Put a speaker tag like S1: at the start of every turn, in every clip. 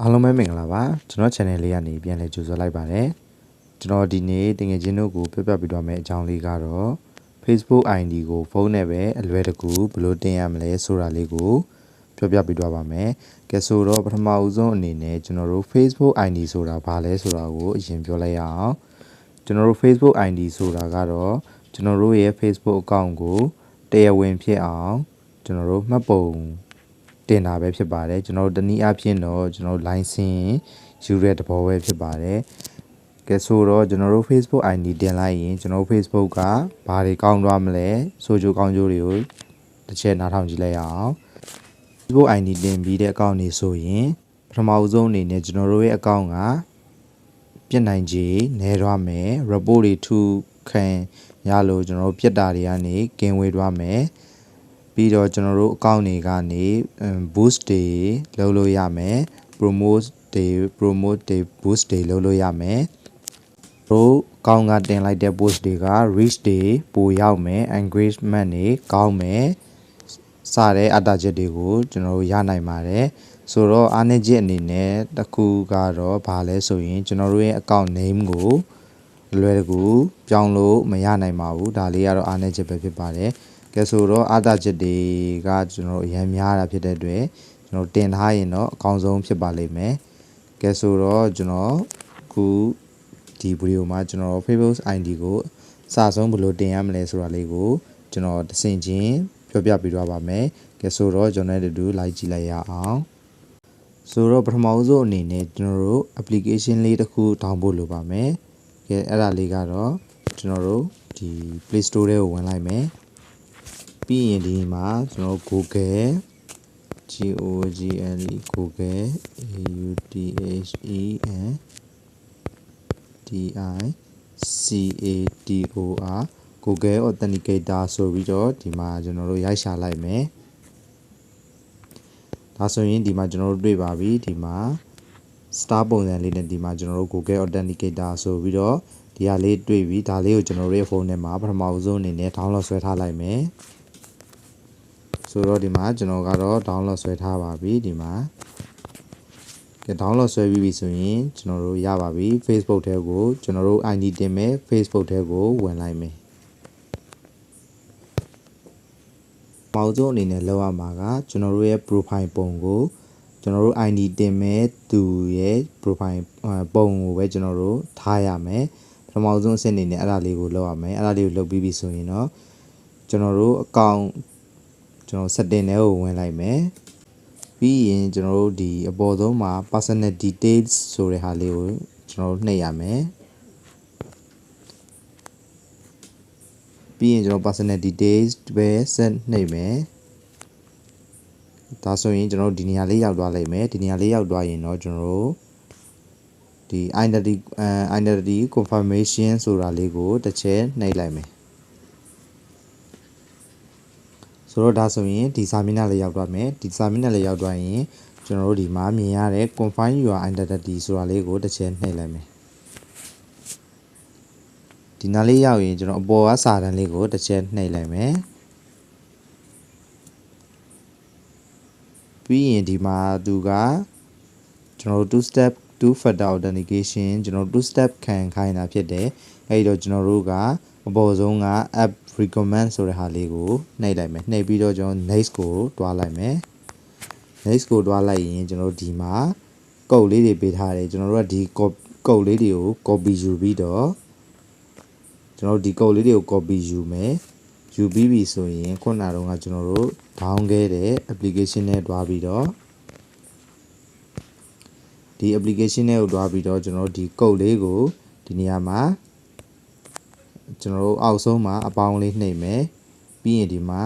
S1: အားလုံးပဲမင်္ဂလာပါကျွန်တော် channel လေးကနေပြန်လည်ကြိုဆိုလိုက်ပါတယ်ကျွန်တော်ဒီနေ့တင်ငယ်ချင်းတို့ကိုပြပြပေးသွားမယ့်အကြောင်းလေးကတော့ Facebook ID ကိုဖုန်းနဲ့ပဲအလွယ်တကူဘယ်လိုတင်ရမလဲဆိုတာလေးကိုပြောပြပေးသွားပါမယ်ကဲဆိုတော့ပထမဦးဆုံးအနေနဲ့ကျွန်တော်တို့ Facebook ID ဆိုတာဘာလဲဆိုတာကိုအရင်ပြောလိုက်ရအောင်ကျွန်တော်တို့ Facebook ID ဆိုတာကတော့ကျွန်တော်တို့ရဲ့ Facebook account ကိုတရားဝင်ဖြစ်အောင်ကျွန်တော်တို့မှတ်ပုံ တင်တာပဲဖြစ်ပါတယ်ကျွန်တော်တို့တနည်းအားဖြင့်တော့ကျွန်တော်တို့ license ယူတဲ့သဘောပဲဖြစ်ပါတယ်ကဲဆိုတော့ကျွန်တော်တို့ Facebook ID တင်လိုက်ရင်ကျွန်တော်တို့ Facebook ကဘာတွေကောင်းသွားမလဲဆိုကြကောင်းကျိုးတွေကိုတစ်ချက်နားထောင်ကြည့်လိုက်ရအောင် Facebook ID တင်ပြီးတဲ့ account တွေဆိုရင်ပထမဦးဆုံးအနေနဲ့ကျွန်တော်တို့ရဲ့ account ကပြစ်နိုင်ခြေနည်းသွားမယ် report တွေထူခံရလို့ကျွန်တော်တို့ပြစ်တာတွေကနေကင်းဝေးသွားမယ် ပြီးတော့ကျွန်တော်တို့အကောင့်တွေကနေ boost တွေလုပ်လို့ရမယ် promote တွေ promote တွေ boost တွေလုပ်လို့ရမယ်တို့ကောင်းကတင်လိုက်တဲ့ post တွေက reach တွေပိုရောက်မယ် engagement တွေကောင်းမယ်စတဲ့အတားချက်တွေကိုကျွန်တော်တို့ရနိုင်ပါတယ်ဆိုတော့အားနည်းချက်အနေနဲ့တစ်ခုကတော့ဘာလဲဆိုရင်ကျွန်တော်တို့ရဲ့ account name ကိုလွယ်တကူပြောင်းလို့မရနိုင်ပါဘူးဒါလေးကတော့အားနည်းချက်ပဲဖြစ်ပါတယ် ကဲဆိုတော့အားသာချက်တွေကကျွန်တော်တို့အများများတာဖြစ်တဲ့အတွက်ကျွန်တော်တင်ထားရင်တော့အကောင်းဆုံးဖြစ်ပါလိမ့်မယ်ကဲဆိုတော့ကျွန်တော်ခုဒီဗီဒီယိုမှာကျွန်တော် Facebook ID ကိုစဆုံးဘယ်လိုတင်ရမလဲဆိုတာလေးကိုကျွန်တော်တစ်ဆင့်ချင်းပြောပြပေးသွားပါမယ်ကဲဆိုတော့ကျွန်တော်တို့ like ကြည့်လိုက်ရအောင်ဆိုတော့ပထမဆုံးအနေနဲ့ကျွန်တော်တို့ application လေးတစ်ခု download လုပ်ပါမယ်ကဲအဲ့ဒါလေးကတော့ကျွန်တော်တို့ဒီ Play Store ထဲကိုဝင်လိုက်မယ် ပြီးရင်ဒီမှာကျွန်တော် Google G O G L E Google A U T H E N D I C A T O R Google Authenticator ဆိုပြီးတော့ဒီမှာကျွန်တော်တို့ရိုက်ရှာလိုက်မယ်ဒါဆိုရင်ဒီမှာကျွန်တော်တို့တွေ့ပါပြီဒီမှာ star ပုံစံလေးနဲ့ဒီမှာကျွန်တော်တို့ Google Authenticator ဆိုပြီးတော့ဒီဟာလေးတွေ့ပြီဒါလေးကိုကျွန်တော်တို့ရဲ့ဖုန်းထဲမှာပထမဆုံးအနေနဲ့ download ဆွဲထားလိုက်မယ် ဆိုတော့ဒီမှာကျွန်တော်ကတော့ download ဆွဲထားပါပြီဒီမှာကဲ download ဆွဲပြီးပြီဆိုရင်ကျွန်တော်တို့ရပါပြီ Facebook ထဲကိုကျွန်တော်တို့ ID တင်မယ် Facebook ထဲကိုဝင်လိုက်မယ်မောင်စုအနေနဲ့လောက်ရမှာကကျွန်တော်တို့ရဲ့ profile ပုံကိုကျွန်တော်တို့ ID တင်မဲ့သူရဲ့ profile ပုံကိုပဲကျွန်တော်တို့ထားရမယ်ပထမဆုံးအဆင့်အနေနဲ့အဲ့ဒါလေးကိုလောက်ရမယ်အဲ့ဒါလေးကိုလုပ်ပြီးပြီဆိုရင်တော့ကျွန်တော်တို့ account ကျွန်တော် setting ထဲကိုဝင်လိုက်မယ်ပြီးရင်ကျွန်တော်တို့ဒီအပေါ်ဆုံးမှာ personal details ဆိုတဲ့ဟာလေးကိုကျွန်တော်တို့နှိပ်ရမယ်ပြီးရင်ကျွန်တော် personal details ပဲဆက်နှိပ်မယ်ဒါဆိုရင်ကျွန်တော်ဒီနေရာလေးရောက်သွားလိမ့်မယ်ဒီနေရာလေးရောက်သွားရင်တော့ကျွန်တော်တို့ဒီ identity identity confirmation ဆိုတာလေးကိုတစ်ချက်နှိပ်လိုက်မယ် ဆိုတော့ဒါဆိုရင်ဒီစာမျက်နှာလေးရောက်သွားမယ်ဒီစာမျက်နှာလေးရောက်သွားရင်ကျွန်တော်တို့ဒီမှာမြင်ရတဲ့ confine your identity ဆိုတာလေးကိုတစ်ချက်နှိပ်လိုက်မယ်ဒီနားလေးရောက်ရင်ကျွန်တော်အပေါ်ကစာတန်းလေးကိုတစ်ချက်နှိပ်လိုက်မယ်ပြီးရင်ဒီမှာသူကကျွန်တော်တို့ two step two factor authentication ကျွန်တော် two step ခံခိုင်းတာဖြစ်တယ်အဲဒီတော့ကျွန်တော်တို့က အပေါ်ဆုံးက app recommend ဆိုတဲ့ဟာလေးကိုနှိပ်လိုက်မယ်နှိပ်ပြီးတော့ကျွန်တော် next ကိုတွားလိုက်မယ် next ကိုတွားလိုက်ရင်ကျွန်တော်ဒီမှာကုတ်လေးတွေပေးထားတယ်ကျွန်တော်တို့ကဒီကုတ်လေးတွေကို copy ယူပြီးတော့ကျွန်တော်ဒီကုတ်လေးတွေကို copy ယူမယ်ယူပြီးပြီဆိုရင်ခုနကတော့ကျွန်တော်တို့ down ခဲ့တဲ့ application နဲ့တွားပြီးတော့ဒီ application နဲ့ကိုတွားပြီးတော့ကျွန်တော်တို့ဒီကုတ်လေးကိုဒီနေရာမှာ ကျွန်တော်တို့အောက်ဆုံးမှာအပေါင်းလေးနှိပ်မယ်ပြီးရင်ဒီမှာ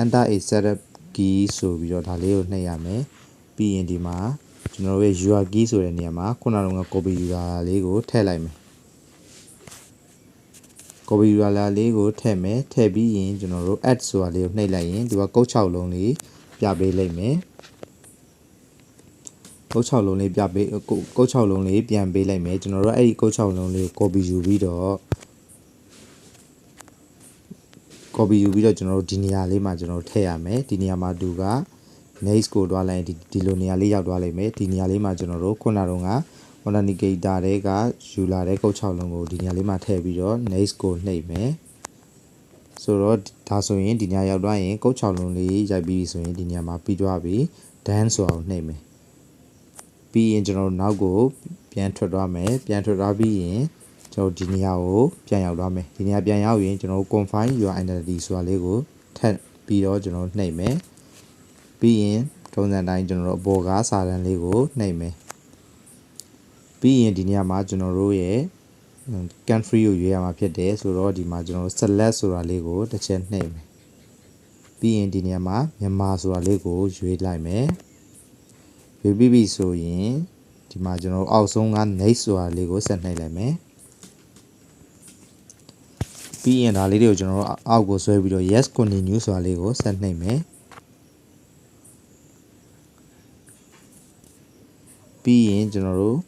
S1: enter a setup key ဆိုပြီးတော့ဒါလေးကိုနှိပ်ရမယ်ပြီးရင်ဒီမှာကျွန်တော်တို့ရဲ့ UR key ဆိုတဲ့နေရာမှာခုနက copy user လေးကိုထည့်လိုက်မယ် copy user လေးကိုထည့်မယ်ထည့်ပြီးရင်ကျွန်တော်တို့ add ဆိုတာလေးကိုနှိပ်လိုက်ရင်ဒီကကုတ်6လုံးလေးပြပေးလိုက်မယ်ကုတ်6လုံးလေးပြပေးကုတ်6လုံးလေးပြန်ပေးလိုက်မယ်ကျွန်တော်တို့အဲ့ဒီကုတ်6လုံးလေးကို copy ယူပြီးတော့ copy ယူပြီးတော့ကျွန်တော်တို့ဒီနေရာလေးမှာကျွန်တော်တို့ထည့်ရမယ်ဒီနေရာမှာသူက next ကိုတွားလိုက်ရင်ဒီဒီလိုနေရာလေးရောက်သွားလိမ့်မယ်ဒီနေရာလေးမှာကျွန်တော်တို့ခုနတုန်းက authenticator တွေကယူလာတဲ့ကုတ်6လုံးကိုဒီနေရာလေးမှာထည့်ပြီးတော့ next ကိုနှိပ်မယ်ဆိုတော့ဒါဆိုရင်ဒီနေရာရောက်သွားရင်ကုတ်6လုံးလေးရိုက်ပြီးဆိုရင်ဒီနေရာမှာပြီးသွားပြီ done ဆိုတာကိုနှိပ်မယ်ပြီးရင်ကျွန်တော်တို့နောက်ကိုပြန်ထွက်သွားမယ်ပြန်ထွက်သွားပြီးရင် ကျွန်တော်ဒီနေရာကိုပြန်ရောက်သွားမယ်ဒီနေရာပြန်ရောက်ရင်ကျွန်တော်တို့ confine your identity ဆိုတာလေးကိုထပ်ပြီးတော့ကျွန်တော်တို့နှိပ်မယ်ပြီးရင်ထုံးစံတိုင်းကျွန်တော်တို့အပေါ်ကားစာတန်းလေးကိုနှိပ်မယ်ပြီးရင်ဒီနေရာမှာကျွန်တော်တို့ရဲ့ country ကိုရွေးရမှာဖြစ်တယ်ဆိုတော့ဒီမှာကျွန်တော်တို့ select ဆိုတာလေးကိုတစ်ချက်နှိပ်မယ်ပြီးရင်ဒီနေရာမှာမြန်မာဆိုတာလေးကိုရွေးလိုက်မယ်ရွေးပြီးပြီဆိုရင်ဒီမှာကျွန်တော်တို့အောက်ဆုံးက next ဆိုတာလေးကိုဆက်နှိပ်လိုက်မယ် ပြီးရင်ဒါလေးတွေကိုကျွန်တော်တို့အောက်ကိုဆွဲပြီးတော့ yes continue ဆိုတာလေးကိုဆက်နှိပ်မယ်ပြီးရင်ကျွန်တော်တို့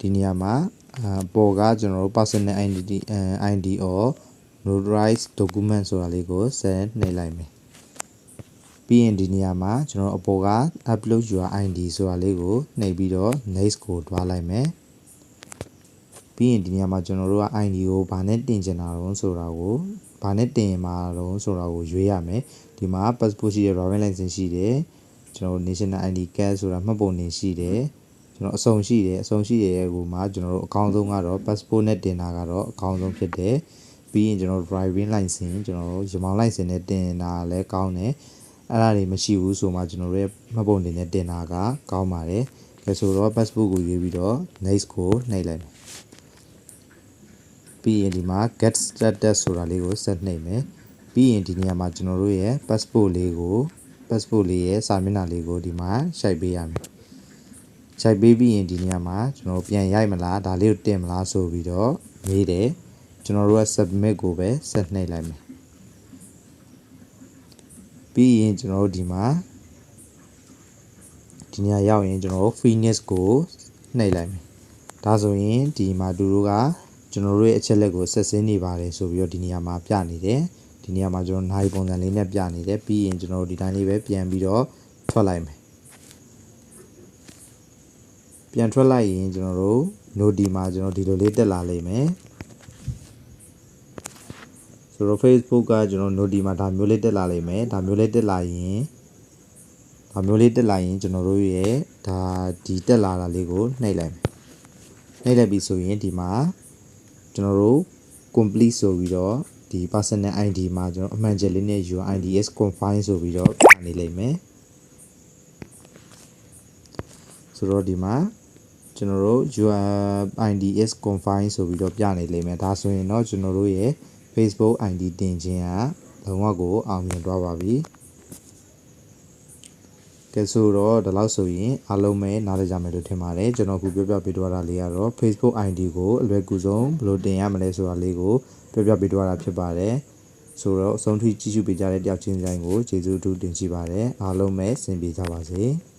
S1: ဒီနေရာမှာအာပေါ်ကကျွန်တော်တို့ personal identity ID or notarized document ဆိုတာလေးကိုဆက်နှိပ်လိုက်မယ်ပြီးရင်ဒီနေရာမှာကျွန်တော်တို့အပေါ်က upload your ID ဆိုတာလေးကိုနှိပ်ပြီးတော့ next ကိုတွားလိုက်မယ် ပြီးရင်ဒီနေရာမှာကျွန်တော်တို့က ID ကိုဘာနဲ့တင်ချင်တာတော့ဆိုတာကိုဘာနဲ့တင်မှာတော့ဆိုတာကိုရွေးရမယ်ဒီမှာ passport ရှိတယ် driving license ရှိတယ်ကျွန်တော်တို့ national ID card ဆိုတာမှတ်ပုံတင်ရှိတယ်ကျွန်တော်အစုံရှိတယ်အစုံရှိတဲ့ဟိုမှာကျွန်တော်တို့အကောင့်ဆုံးကတော့ passport နဲ့တင်တာကတော့အကောင့်ဆုံးဖြစ်တယ်ပြီးရင်ကျွန်တော် driving license ကျွန်တော်တို့ရမောင် license နဲ့တင်တာလည်းကောင်းတယ်အဲ့ဒါတွေမရှိဘူးဆိုမှကျွန်တော်တို့ရဲ့မှတ်ပုံတင်နဲ့တင်တာကကောင်းပါတယ်ဒါဆိုတော့ passport ကိုရွေးပြီးတော့ next ကိုနှိပ်လိုက်မယ် ပြီးရင်ဒီမှာ get status ဆိုတာလေးကိုဆက်နှိပ်မယ်ပြီးရင်ဒီနေရာမှာကျွန်တော်တို့ရဲ့ passport လေးကို passport လေးရဲ့စာမျက်နှာလေးကိုဒီမှာရှိုက်ပေးရမယ်ရှိုက်ပေးပြီးရင်ဒီနေရာမှာကျွန်တော်ပြန်ရိုက်မလားဒါလေးကိုတင်မလားဆိုပြီးတော့မေးတယ်ကျွန်တော်တို့က submit ကိုပဲဆက်နှိပ်လိုက်မယ်ပြီးရင်ကျွန်တော်တို့ဒီမှာဒီနေရာရောက်ရင်ကျွန်တော်တို့ finish ကိုနှိပ်လိုက်မယ်ဒါဆိုရင်ဒီမှာသူတို့က ကျွန်တော်တို့ရဲ့အချက်လက်ကိုဆက်စင်းနေပါတယ်ဆိုပြီးတော့ဒီနေရာမှာပြနေတယ်ဒီနေရာမှာကျွန်တော်နိုင်ပုံစံလေးနဲ့ပြနေတယ်ပြီးရင်ကျွန်တော်တို့ဒီတိုင်းလေးပဲပြန်ပြီးတော့ထွက်လိုက်မယ်ပြန်ထွက်လိုက်ရင်ကျွန်တော်တို့ node မှာကျွန်တော်ဒီလိုလေးတက်လာလိမ့်မယ်ဆိုတော့ Facebook ကကျွန်တော် node မှာဒါမျိုးလေးတက်လာလိမ့်မယ်ဒါမျိုးလေးတက်လာရင်ဒါမျိုးလေးတက်လာရင်ကျွန်တော်တို့ရဲ့ဒါဒီတက်လာတာလေးကိုနှိပ်လိုက်မယ်နှိပ်လိုက်ပြီဆိုရင်ဒီမှာ ကျွန်တော်တို့ complete ဆိုပြီးတော့ဒီ personal ID မှာကျွန်တော်အမှန်ချက်လေးနဲ့ your ID is confine ဆိုပြီးတော့ပြနေလိမ့်မယ်ဆိုတော့ဒီမှာကျွန်တော်တို့ your ID is confine ဆိုပြီးတော့ပြနေလိမ့်မယ်ဒါဆိုရင်တော့ကျွန်တော်တို့ရဲ့ Facebook ID တင်ခြင်းကလုံးဝကိုအောင်မြင်သွားပါပြီ ကဲဆိုတော့ဒီလောက်ဆိုရင်အားလုံးပဲနားလည်ကြမယ်လို့ထင်ပါတယ်ကျွန်တော်ခုပြောပြပေးသွားတာလေးကတော့ Facebook ID ကိုအလွယ်ကူဆုံးဘယ်လိုတင်ရမလဲဆိုတာလေးကိုပြောပြပေးသွားတာဖြစ်ပါတယ်ဆိုတော့အဆုံးထိကြည့်ရှုပေးကြတဲ့တယောက်ချင်းဆိုင်ကိုကျေးဇူးအထူးတင်ရှိပါတယ်အားလုံးပဲဆင်ပြေကြပါစေ။